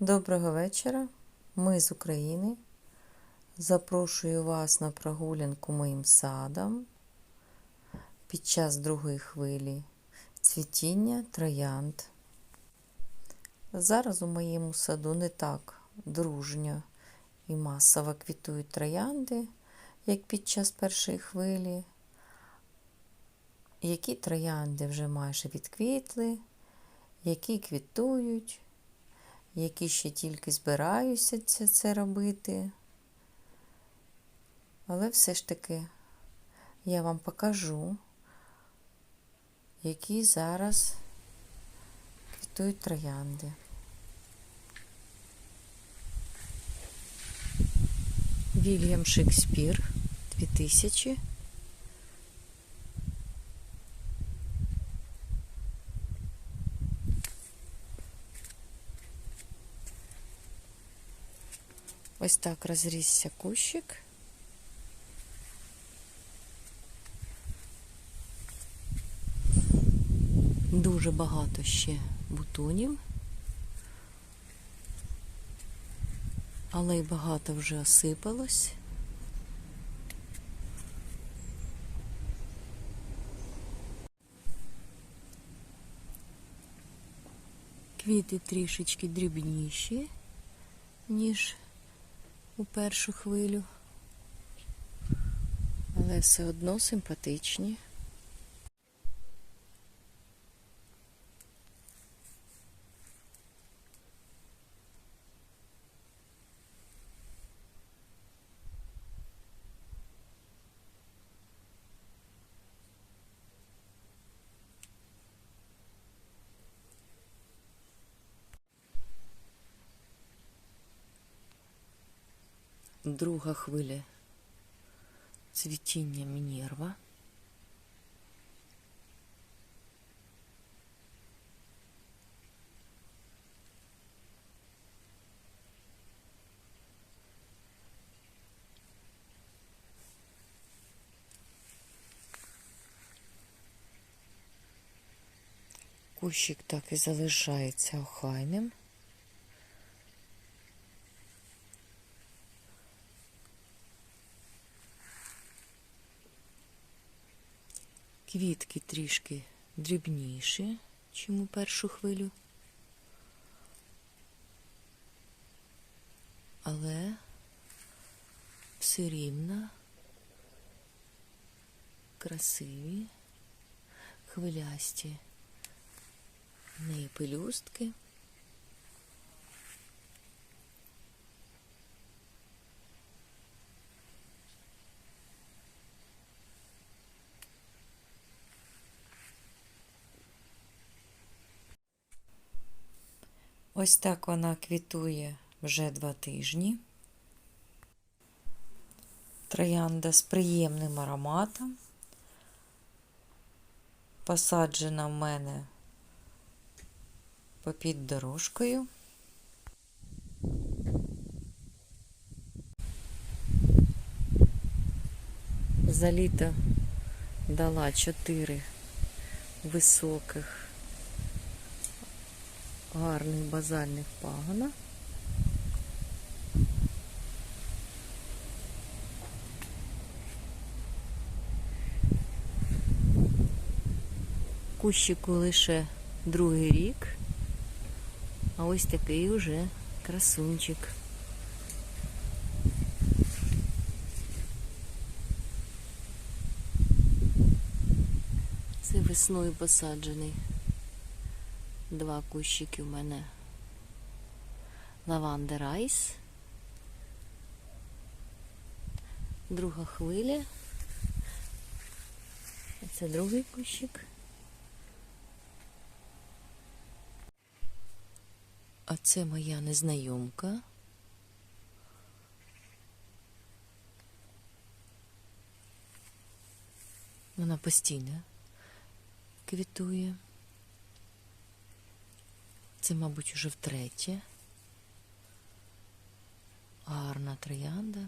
Доброго вечора. Ми з України. Запрошую вас на прогулянку моїм садом під час другої хвилі цвітіння троянд. Зараз у моєму саду не так дружньо і масово квітують троянди, як під час першої хвилі. Які троянди вже майже відквітли, які квітують які ще тільки збираюся це, це робити. Але все ж таки я вам покажу, які зараз квітують троянди. Вільям Шекспір 2000. Ось так розрісся кущик. Дуже багато ще бутонів, але й багато вже осипалось. Квіти трішечки дрібніші, ніж у першу хвилю, але все одно симпатичні. Друга хвиля цвітіння Мінерва. Кущик так і залишається охайним. Квітки трішки дрібніші, чим у першу хвилю. Але все рівно красиві, хвилясті неї пелюстки. Ось так вона квітує вже два тижні. Троянда з приємним ароматом. Посаджена в мене попід дорожкою. За літо дала чотири високих гарних базальних пагона. Кущику лише другий рік, а ось такий уже красунчик. Це весною посаджений. Два кущики у мене лаванда райс. Друга хвиля. Це другий кущик. А це моя незнайомка. Вона постійно квітує. Це, мабуть, уже втретє. Гарна троянда.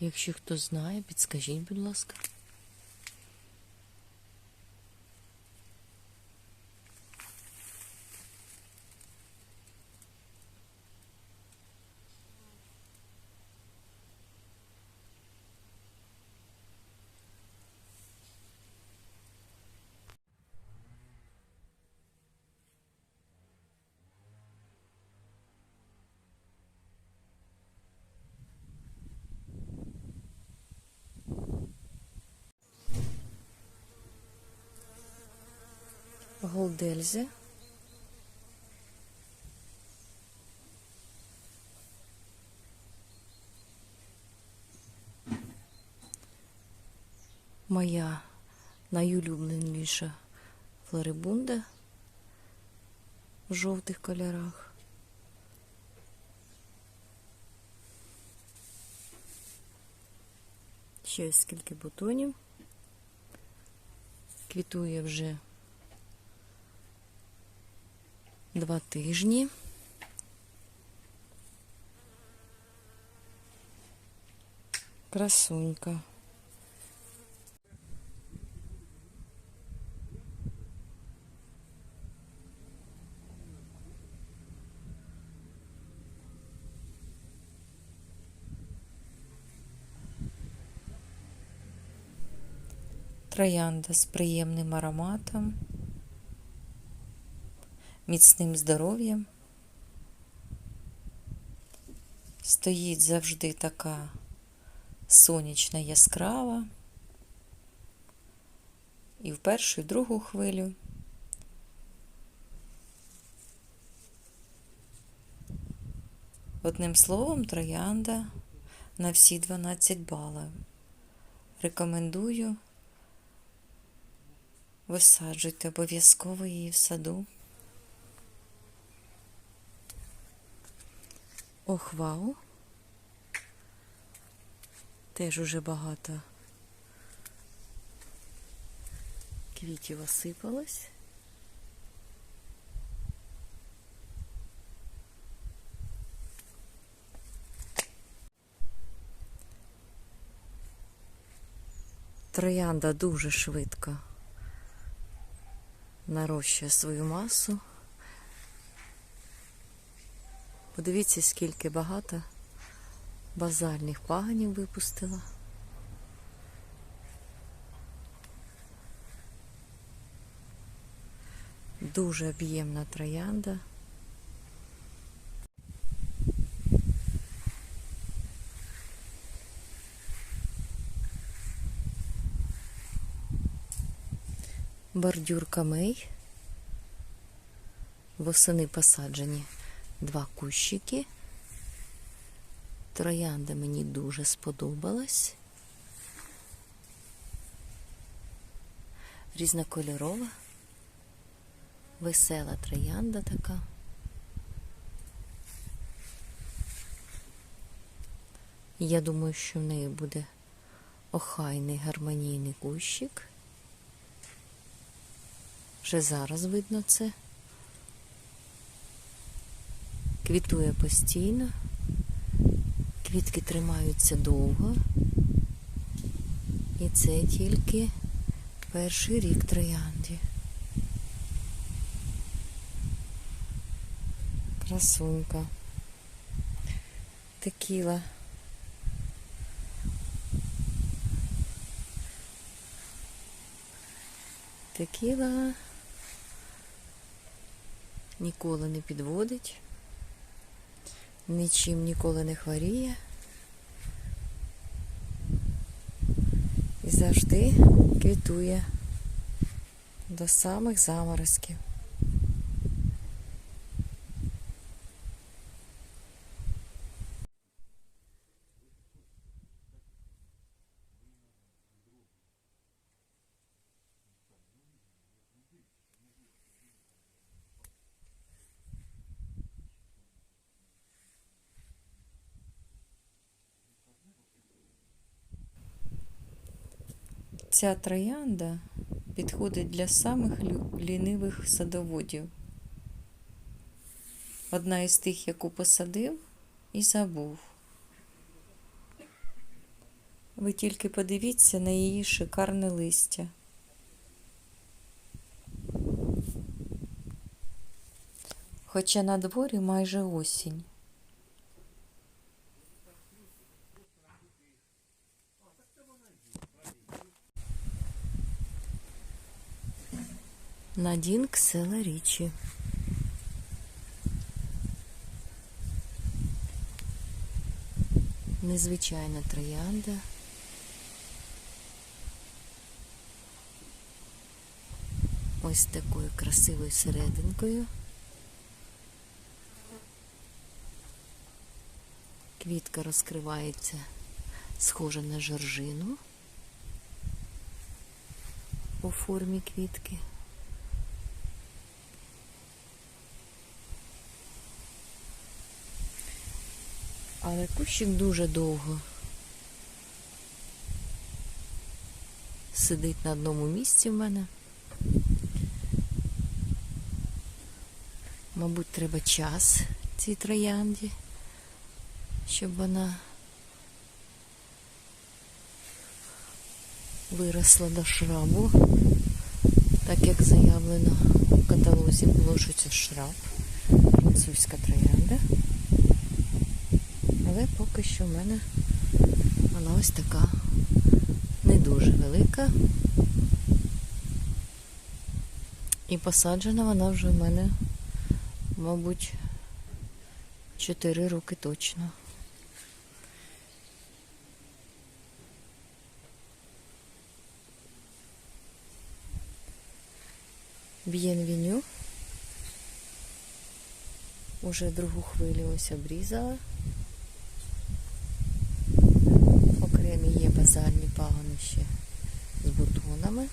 Якщо хто знає, підскажіть, будь ласка. Дельзе. Моя найулюбленіша флорибунда в жовтих кольорах. Ще скільки бутонів. Квітує вже два тижні. Красунька. Троянда з приємним ароматом, міцним здоров'ям. Стоїть завжди така сонячна яскрава. І в першу, і в другу хвилю. Одним словом, троянда на всі 12 балів. Рекомендую. Висаджуйте обов'язково її в саду. Охвау. Теж уже багато квітів осипалось. Троянда дуже швидко нарощує свою масу. Подивіться, скільки багато базальних паганів випустила. Дуже об'ємна троянда. Бордюр камей. Восени посаджені два кущики. Троянда мені дуже сподобалась. Різнокольорова, весела троянда така. Я думаю, що в неї буде охайний гармонійний кущик. Вже зараз видно це. Квітує постійно, квітки тримаються довго. І це тільки перший рік троянді. Красунька. Текіла. Текіла ніколи не підводить, нічим ніколи не хворіє. І завжди квітує до самих заморозків. Ця троянда підходить для самих лінивих садоводів. Одна із тих, яку посадив і забув. Ви тільки подивіться на її шикарне листя. Хоча на дворі майже осінь. Надін Ксела Річі. Незвичайна троянда. ось такою красивою серединкою. Квітка розкривається схожа на жоржину у формі квітки. Але кущик дуже довго сидить на одному місці в мене. Мабуть, треба час цій троянді, щоб вона виросла до шрабу, так як заявлено в каталозі було, що це шраб, французька троянда. Але поки що в мене вона ось така не дуже велика. І посаджена вона вже в мене, мабуть, 4 роки точно. Б'єнвеню. Уже другу хвилю ось обрізала. Окремі є базальні пагони ще з бутонами.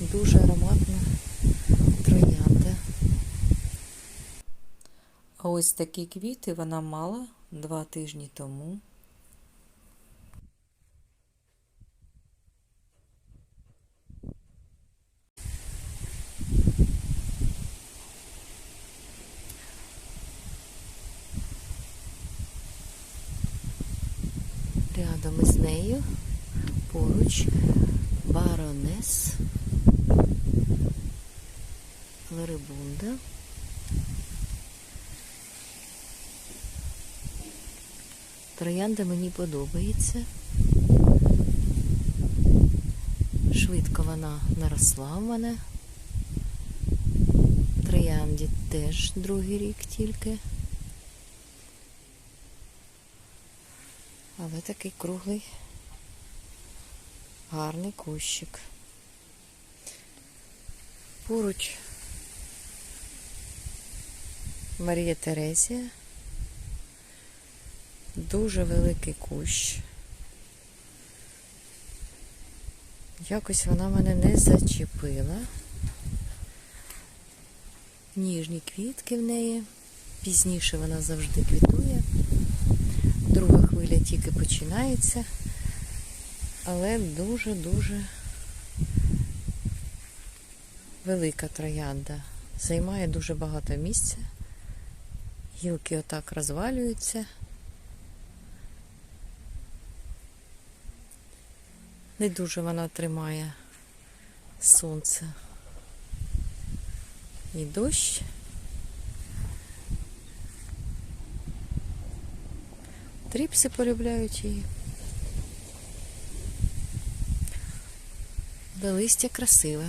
Дуже ароматна троянда. А ось такі квіти вона мала два тижні тому. Рядом із нею поруч баронес Ларибунда. Троянда мені подобається. Швидко вона наросла в мене. Троянді теж другий рік тільки. Але такий круглий, гарний кущик. Поруч Марія Терезія. Дуже великий кущ. Якось вона мене не зачепила. Ніжні квітки в неї. Пізніше вона завжди квітує. Друга хвиля тільки починається, але дуже-дуже велика троянда. Займає дуже багато місця. Гілки отак розвалюються. Не дуже вона тримає сонце і дощ. Тріпси полюбляють її. Да листя красиве.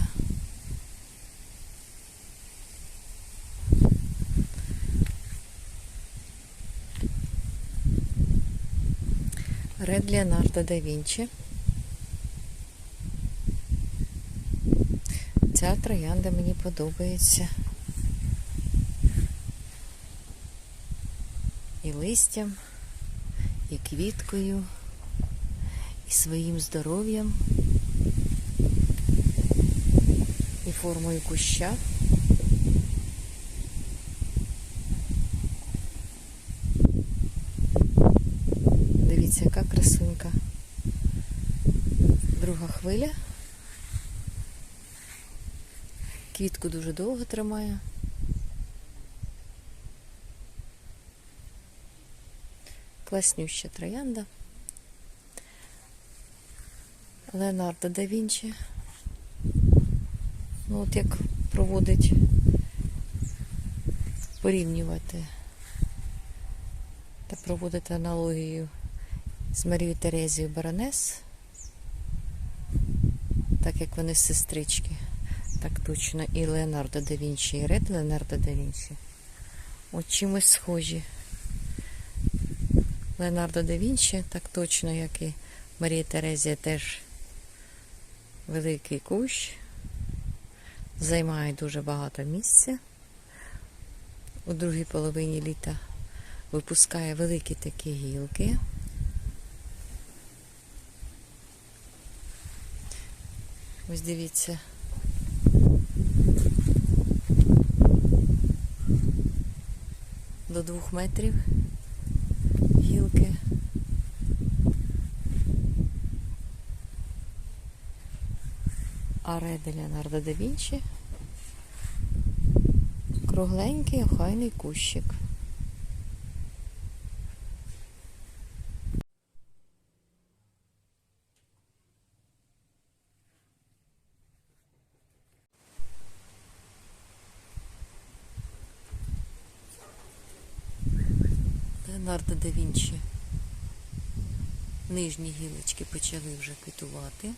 Ред Леонардо да Вінчі. Ця троянда мені подобається. І листям, і квіткою, і своїм здоров'ям, і формою куща. Дивіться, яка красунька. Друга хвиля. Квітку дуже довго тримає. Класнюща троянда. Леонардо да Вінчі. Ну, от як проводить порівнювати та проводити аналогію з Марією Терезією Баронес, так як вони сестрички. Так точно, і Леонардо да Вінчі, і Ред Леонардо да Вінчі. От чимось схожі. Леонардо да Вінчі, так точно, як і Марія Терезія теж великий кущ, займає дуже багато місця. У другій половині літа випускає великі такі гілки. Ось дивіться. До двох метрів гілки. Аре де Леонардо да Вінчі. Кругленький охайний кущик. Леонардо да Вінчі. Нижні гілочки почали вже квітувати.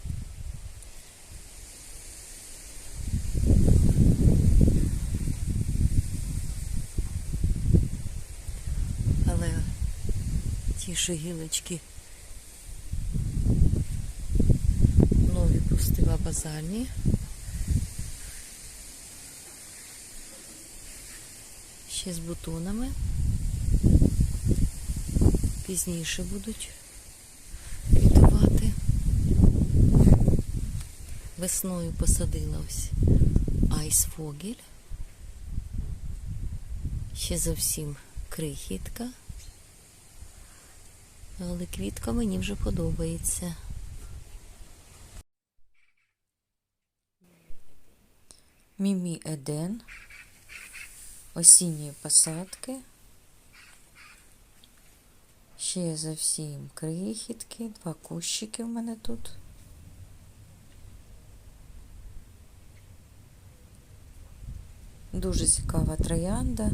Але ті ж гілочки нові пустива базальні. Ще з бутонами. Пізніше будуть квітувати. Весною посадила ось айсфогель. Ще зовсім крихітка. Але квітка мені вже подобається. Мімі Еден. Осінні посадки. Ще зовсім крихітки, два кущики в мене тут. Дуже цікава троянда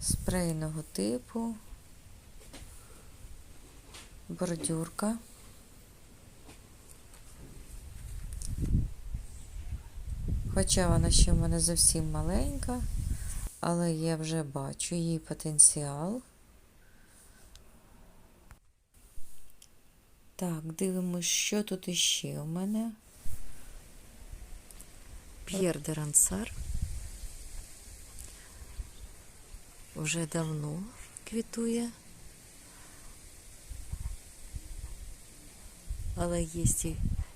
спрейного типу, бордюрка. Хоча вона ще в мене зовсім маленька, але я вже бачу її потенціал. Так, дивимось, що тут іще у мене. П'єр де Рансар. Вже давно квітує. Але є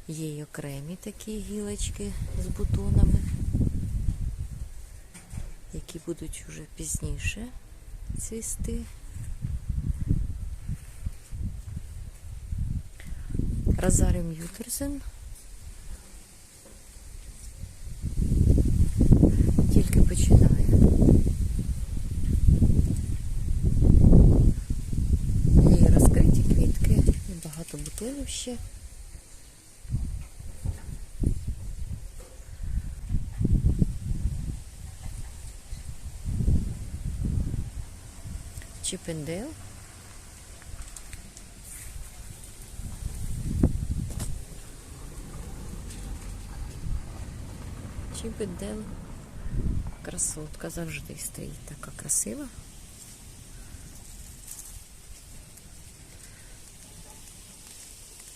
є й окремі такі гілочки з бутонами, будуть вже пізніше цвісти. Розаріум Ютерзен. Тільки починає. Є і розкриті квітки, і багато бутонів ще. Чіпендейл. Чіпендейл. Красотка завжди стоїть така красива.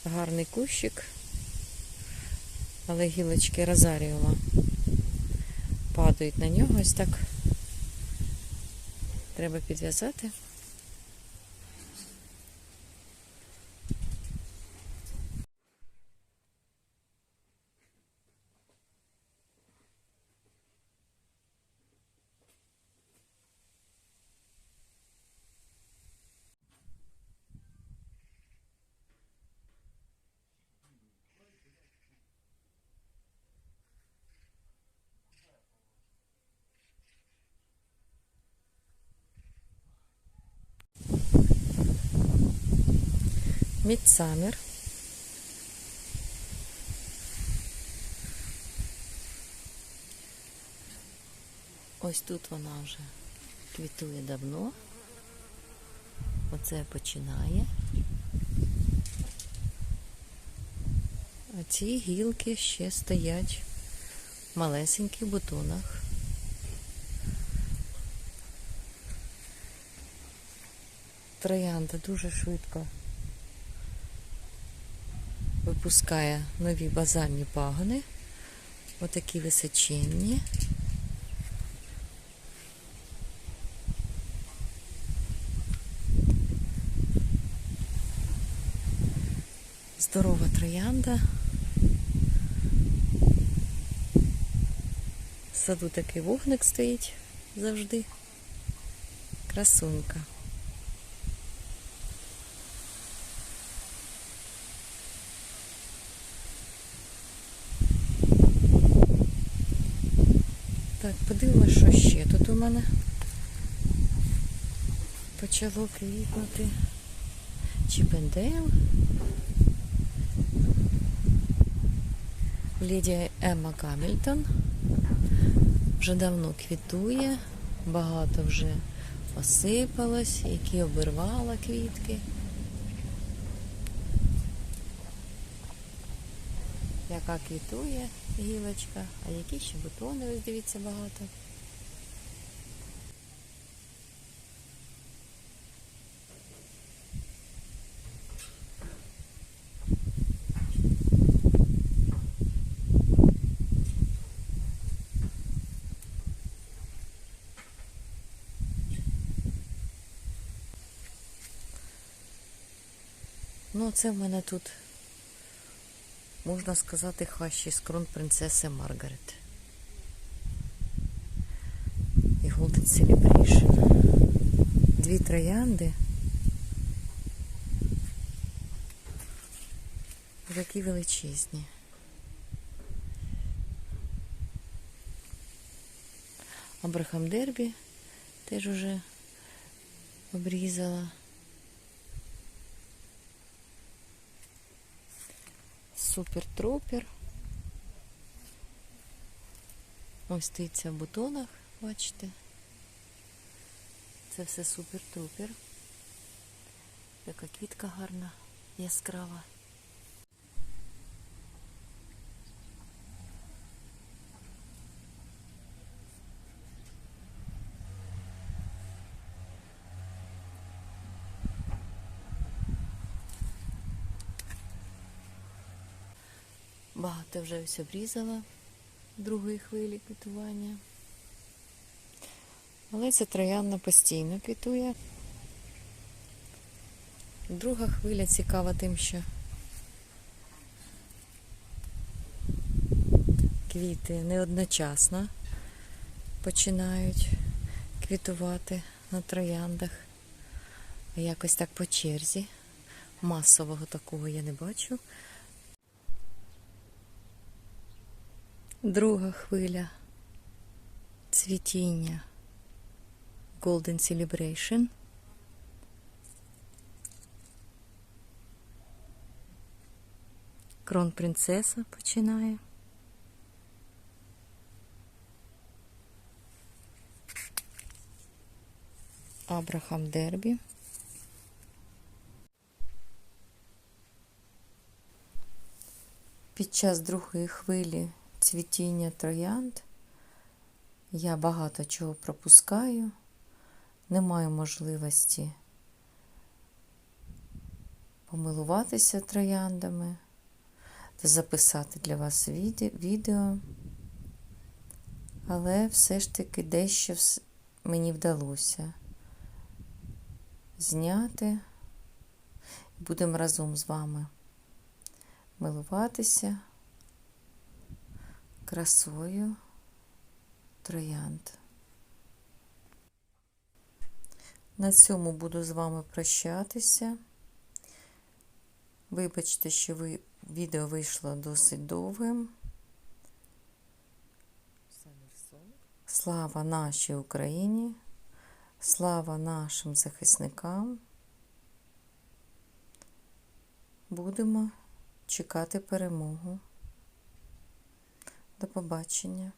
Гарний кущик, але гілочки розаріума падають на нього ось так. Треба підв'язати. Мідсамер. Ось тут вона вже квітує давно. Оце починає. А ці гілки ще стоять в малесеньких бутонах. Троянда дуже швидко пропускає нові базальні пагони. Отакі височенні. Здорова троянда. В саду такий вогник стоїть завжди. Красунька. Так, подивимось, що ще тут у мене почало квітнути. Чіпендейл. Лідія Емма Гамільтон. Вже давно квітує, багато вже осипалось, які обірвала квітки. Яка квітує гілочка, а які ще бутони, ось дивіться, багато. Ну, це в мене тут, можна сказати, хащі з крон принцеси Маргарет. І Golden Celebration. Дві троянди. Такі величезні. Абрахам Дербі теж уже обрізала. Супер трупер. Ось стоїть в бутонах, бачите. Це все супер трупер. Така квітка гарна, яскрава. Багато вже ось обрізала другої хвилі квітування. Але ця троянна постійно квітує. Друга хвиля цікава тим, що квіти не одночасно починають квітувати на трояндах, якось так по черзі. Масового такого я не бачу. Друга хвиля цвітіння Golden Celebration. Крон принцеса починає. Абрахам Дербі. Під час другої хвилі цвітіння троянд. Я багато чого пропускаю, не маю можливості помилуватися трояндами та записати для вас відео, але все ж таки дещо мені вдалося зняти. Будемо разом з вами милуватися красою троянд. На цьому буду з вами прощатися. Вибачте, що ви, відео вийшло досить довгим. Слава нашій Україні, слава нашим захисникам. Будемо чекати перемогу. До побачення.